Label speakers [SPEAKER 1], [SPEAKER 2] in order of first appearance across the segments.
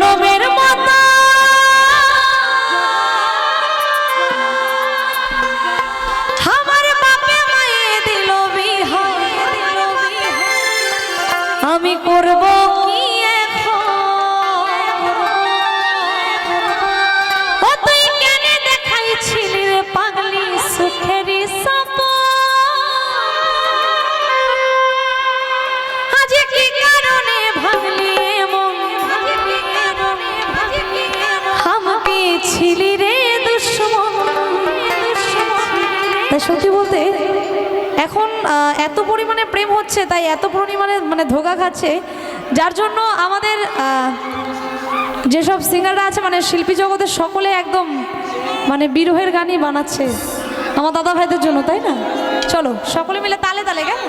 [SPEAKER 1] জনমের মাতা। আমার বাপে মায়ে দিল আমি করব এখন এত পরিমাণে প্রেম হচ্ছে, তাই এত পরিমাণে মানে ধোকা খাচ্ছে, যার জন্য আমাদের যেসব সিঙ্গাররা আছে মানে শিল্পী জগতের সকলে একদম মানে বিরোহের গানই বানাচ্ছে, আমার দাদা ভাইদের জন্য, তাই না? চলো, সকলে মিলে তালে তালে কেন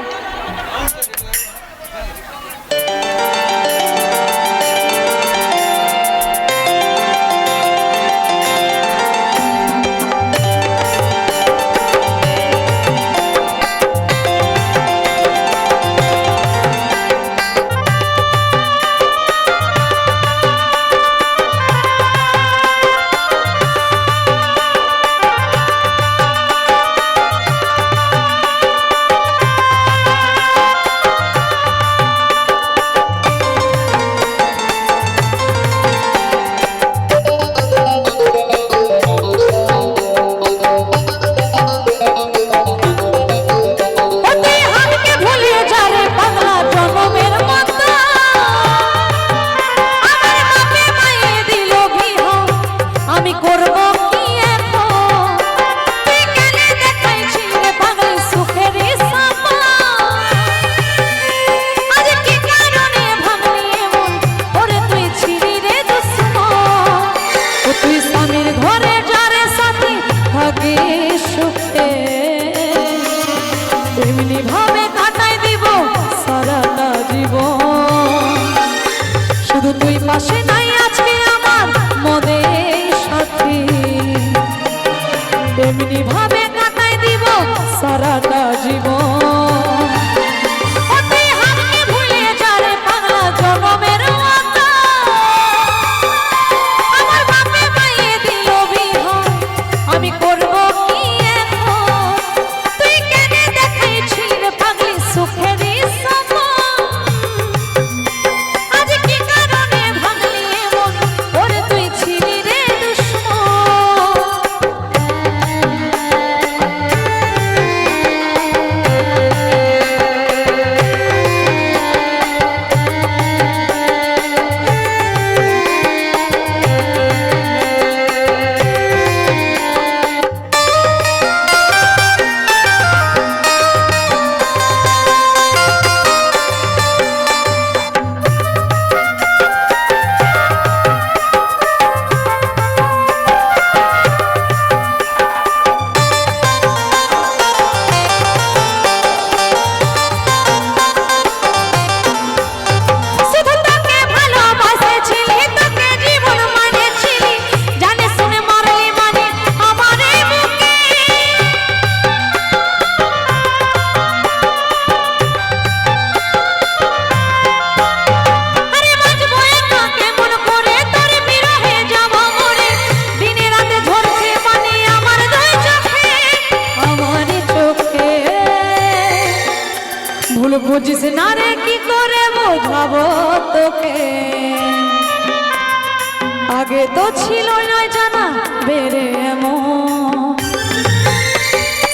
[SPEAKER 1] আগে তো ছিল নয় জানা, বেড়ে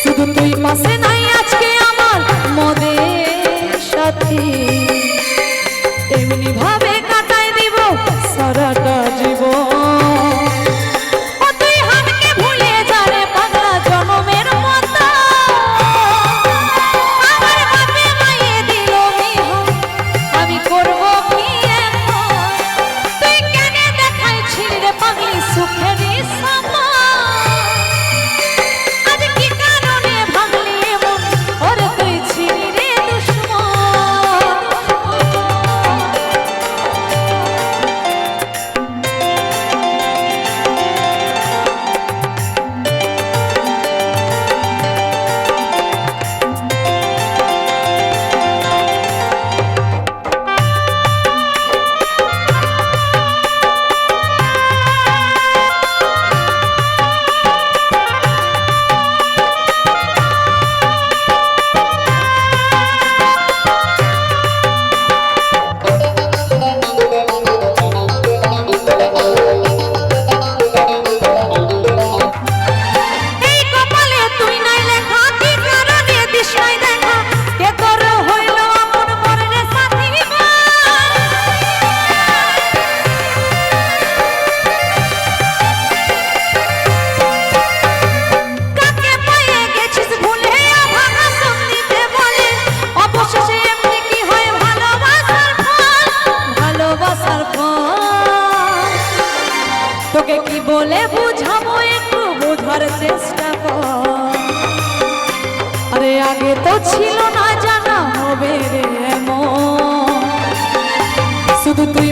[SPEAKER 1] শুধু তুই পাশে নাই আজকে আমার মদে সাথী। এমনি ভাবে কাটাই দিব সারাটা জীবন। তোকে কি বলে বুঝাবো একটু? বোঝার চেষ্টা করে। আরে আগে তো ছিল না জানা, হবে রে এমন।
[SPEAKER 2] শুধু তুই